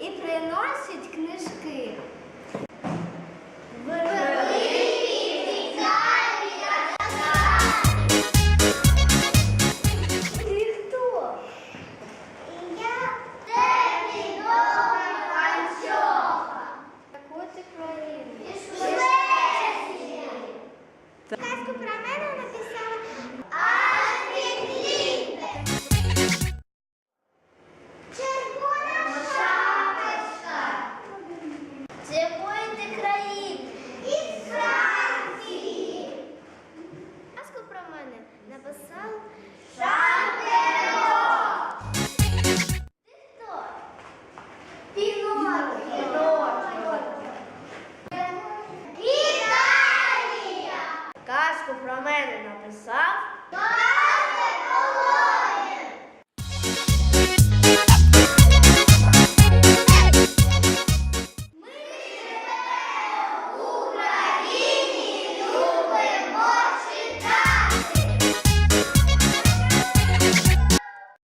і приносять книжки. Казку про мене про мене написав Шантеро! Диктор! Пінор! Італія! Казку про мене написав.